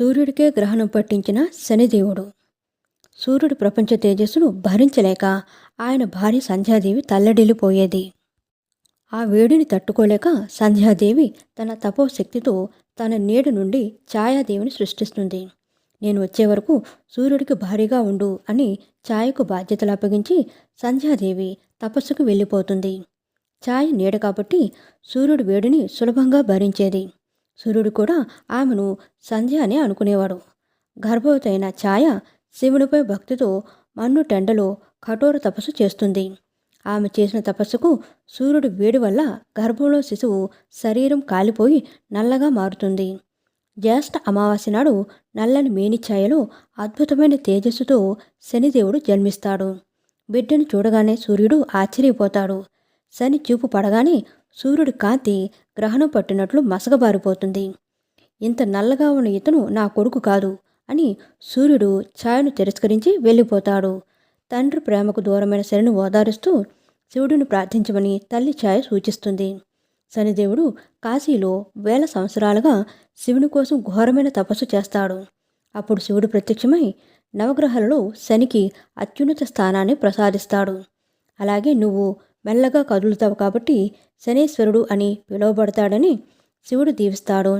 సూర్యుడికే గ్రహణం పట్టించిన శనిదేవుడు. సూర్యుడు ప్రపంచ తేజస్సును భరించలేక ఆయన భార్య సంధ్యాదేవి తల్లడిల్లిపోయేది. ఆ వేడిని తట్టుకోలేక సంధ్యాదేవి తన తపోశక్తితో తన నీడ నుండి ఛాయాదేవిని సృష్టిస్తుంది. నేను వచ్చే వరకు సూర్యుడికి భారీగా ఉండు అని ఛాయకు బాధ్యతలు అప్పగించి సంధ్యాదేవి తపస్సుకు వెళ్ళిపోతుంది. ఛాయ నీడ కాబట్టి సూర్యుడి వేడిని సులభంగా భరించేది. సూర్యుడు కూడా ఆమెను సంధ్య అని అనుకునేవాడు. గర్భవతైన ఛాయ శివునిపై భక్తితో మన్ను టెండలో కఠోర తపస్సు చేస్తుంది. ఆమె చేసిన తపస్సుకు సూర్యుడు వేడి వల్ల గర్భంలో శిశువు శరీరం కాలిపోయి నల్లగా మారుతుంది. జ్యేష్ఠ అమావాస్య నాడు నల్లని మేనిఛాయలో అద్భుతమైన తేజస్సుతో శనిదేవుడు జన్మిస్తాడు. బిడ్డను చూడగానే సూర్యుడు ఆశ్చర్యపోతాడు. శని చూపు పడగానే సూర్యుడు కాంతి గ్రహణం పట్టినట్లు మసగబారిపోతుంది ఇంత నల్లగా ఉన్న ఇతను నా కొడుకు కాదు అని సూర్యుడు ఛాయను తిరస్కరించి వెళ్ళిపోతాడు. తండ్రి ప్రేమకు దూరమైన శనిని ఓదారుస్తూ శివుడిని ప్రార్థించమని తల్లి ఛాయ సూచిస్తుంది. శనిదేవుడు కాశీలో వేల సంవత్సరాలుగా శివుని కోసం ఘోరమైన తపస్సు చేస్తాడు. అప్పుడు శివుడు ప్రత్యక్షమై నవగ్రహాలలో శనికి అత్యున్నత స్థానాన్ని ప్రసాదిస్తాడు. అలాగే నువ్వు మెల్లగా కదులుతావు కాబట్టి శనీశ్వరుడు అని పిలువబడతాడని శివుడు దీవిస్తాడు.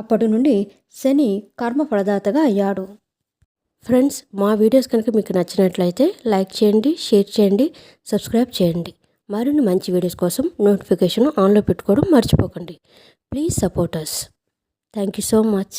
అప్పటి నుండి శని కర్మఫలదాతగా అయ్యాడు. ఫ్రెండ్స్ మా వీడియోస్ కనుక మీకు నచ్చినట్లయితే లైక్ చేయండి షేర్ చేయండి సబ్స్క్రైబ్ చేయండి. మరిన్ని మంచి వీడియోస్ కోసం నోటిఫికేషన్ ఆన్లో పెట్టుకోవడం మర్చిపోకండి. Please support us thank you so much.